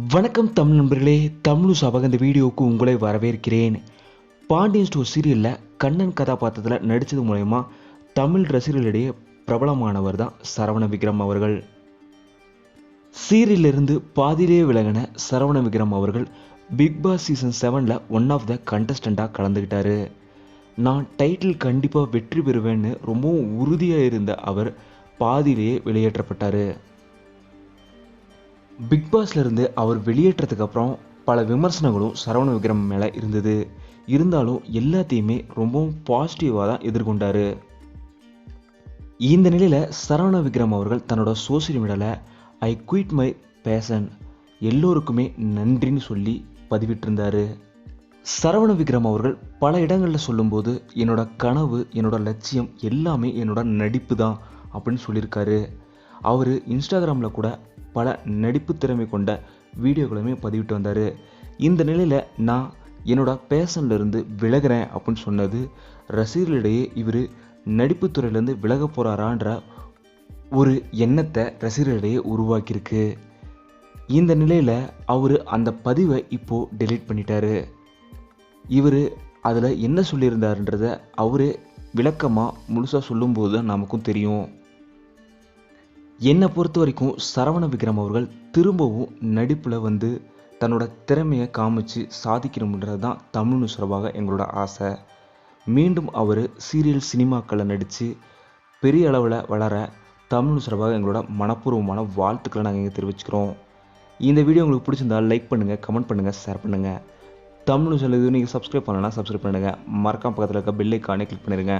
வணக்கம் தமிழ் நண்பர்களே தமிழ் சபக இந்த வீடியோவுக்கு உங்களை வரவேற்கிறேன். பாண்டியன் ஸ்டோர் சீரியலில் கண்ணன் கதாபாத்திரத்தில் நடித்தது மூலயமா தமிழ் ரசிகர்களிடையே பிரபலமானவர் தான் சரவண விக்ரம் அவர்கள். சீரியலிருந்து பாதியிலே விலகின சரவண விக்ரம் அவர்கள் பிக் பாஸ் சீசன் செவனில் ஒன் ஆஃப் த கண்டஸ்டண்ட்டாக கலந்துக்கிட்டாரு நான் டைட்டில் கண்டிப்பாக வெற்றி பெறுவேன்னு ரொம்பவும் உறுதியாக இருந்த அவர் பாதியிலேயே வெளியேற்றப்பட்டார். பிக் பாஸ்ல இருந்து அவர் வெளியேற்றதுக்கு அப்புறம் பல விமர்சனங்களும் சரவண விக்ரம் மேலே இருந்தது. இருந்தாலும் எல்லாத்தையுமே ரொம்பவும் பாசிட்டிவாக தான் எதிர்கொண்டார். இந்த நிலையில் சரவண விக்ரம் அவர்கள் தன்னோட சோசியல் மீடியாவில் ஐ குயிட் மை பேஷன் எல்லோருக்குமே நன்றின்னு சொல்லி பதிவிட்டிருந்தார். சரவண விக்ரம் அவர்கள் பல இடங்களில் சொல்லும்போது என்னோட கனவு என்னோட லட்சியம் எல்லாமே என்னோட நடிப்பு தான் அப்படின்னு சொல்லியிருக்காரு. அவர் இன்ஸ்டாகிராமில் கூட பல நடிப்பு திறமை கொண்ட வீடியோக்களுமே பதிவிட்டு வந்தார். இந்த நிலையில் நான் என்னோட பேஷன்லேருந்து விலகிறேன் அப்படின்னு சொன்னது ரசிகர்களிடையே இவர் நடிப்பு துறையிலேருந்து விலக போகிறாரான்ற ஒரு எண்ணத்தை ரசிகர்களிடையே உருவாக்கியிருக்கு. இந்த நிலையில் அவர் அந்த பதிவை இப்போது டெலீட் பண்ணிட்டாரு. இவர் அதில் என்ன சொல்லியிருந்தாருன்றத அவரே விளக்கமாக முழுசாக சொல்லும்போது தான் நமக்கும் தெரியும். என்னை பொறுத்த வரைக்கும் சரவண விக்ரம் அவர்கள் திரும்பவும் நடிப்பில் வந்து தன்னோட திறமையை காமிச்சு சாதிக்கணுன்றது தான் தமிழ் நுசுரவாக எங்களோட ஆசை. மீண்டும் அவர் சீரியல் சினிமாக்களில் நடித்து பெரிய அளவில் வளர தமிழ் நுசுரவாக எங்களோட மனப்பூர்வமான வாழ்த்துக்களை நாங்கள் இங்கே தெரிவிச்சுக்கிறோம். இந்த வீடியோ உங்களுக்கு பிடிச்சிருந்தால் லைக் பண்ணுங்கள் கமெண்ட் பண்ணுங்கள் ஷேர் பண்ணுங்கள் தமிழ் நியூஸ் இது நீங்கள் சப்ஸ்கிரைப் பண்ணலன்னா சப்ஸ்கிரைப் பண்ணுங்கள் மறக்காம பக்கத்தில் இருக்க பெல் ஐக்கானே கிளிக் பண்ணிடுங்க